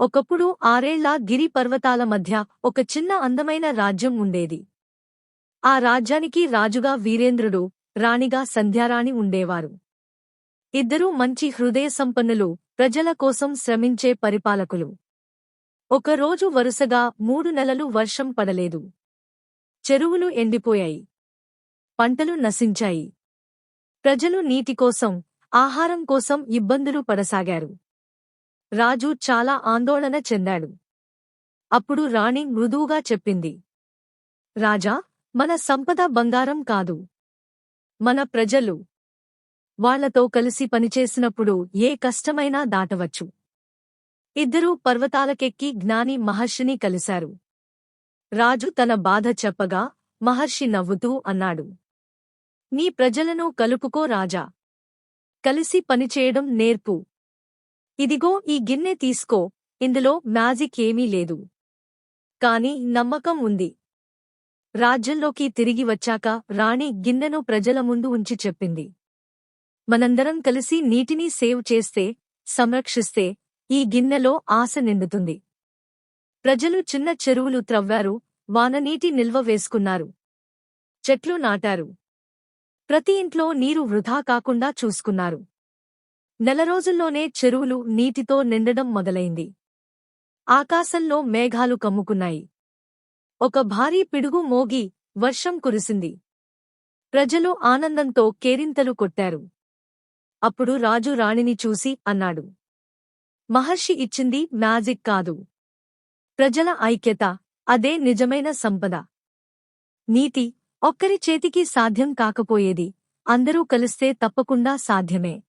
ఒకప్పుడు ఆరేళ్ళ గిరి పర్వతాల మధ్య ఒక చిన్న అందమైన రాజ్యం ఉండేది. ఆ రాజ్యానికి రాజుగా వీరేంద్రుడు రాణిగా సంధ్యారాణి ఉండేవారు. ఇద్దరూ మంచి హృదయ సంపన్నులు ప్రజల కోసం శ్రమించే పరిపాలకులు. ఒకరోజు వరుసగా మూడు నెలలు వర్షం పడలేదు. చెరువులు ఎండిపోయాయి. పంటలు నశించాయి. ప్రజలు నీటి కోసం ఆహారం కోసం ఇబ్బందులు పడసాగారు. రాజు చాలా ఆందోళన చెందాడు. అప్పుడు రాణి మృదువుగా చెప్పింది. రాజా మన సంపద బంగారం కాదు. మన ప్రజలు వాళ్ళతో కలిసి పనిచేసినప్పుడు ఏ కష్టమైనా దాటవచ్చు. ఇద్దరూ పర్వతాలకెక్కి జ్ఞాని మహర్షిని కలిశారు. రాజు తన బాధ చెప్పగా మహర్షి నవ్వుతూ అన్నాడు. నీ ప్రజలను కలుపుకో రాజా. కలిసి పనిచేయడం నేర్పు. ఇదిగో ఈ గిన్నె తీసుకో ఇందులో మ్యాజిక్ ఏమీ లేదు. కాని నమ్మకం ఉంది. రాజ్యంలోకి తిరిగి వచ్చాక రాణి గిన్నెను ప్రజల ముందు ఉంచి చెప్పింది. మనందరం కలిసి నీటిని సేవ్ చేస్తే సంరక్షిస్తే ఈ గిన్నెలో ఆశ నిండుతుంది. ప్రజలు చిన్న చెరువులు త్రవ్వారు వాననీటి నిల్వ వేసుకున్నారు. చెట్లు నాటారు. ప్రతి ఇంట్లో నీరు వృధా కాకుండా చూసుకున్నారు. నెల రోజుల్లోనే చెరువులు నీటితో నిండడం మొదలైంది. ఆకాశంలో మేఘాలు కమ్ముకున్నాయి. ఒక భారీ పిడుగు మోగి వర్షం కురిసింది. ప్రజలు ఆనందంతో కేరింతలు కొట్టారు. అప్పుడు రాజు రాణిని చూసి అన్నాడు. మహర్షి ఇచ్చింది మ్యాజిక్ కాదు. ప్రజల ఐక్యత అదే నిజమైన సంపద. నీతి ఒక్కరి చేతికి సాధ్యం కాకపోయేది అందరూ కలిస్తే తప్పకుండా సాధ్యమే.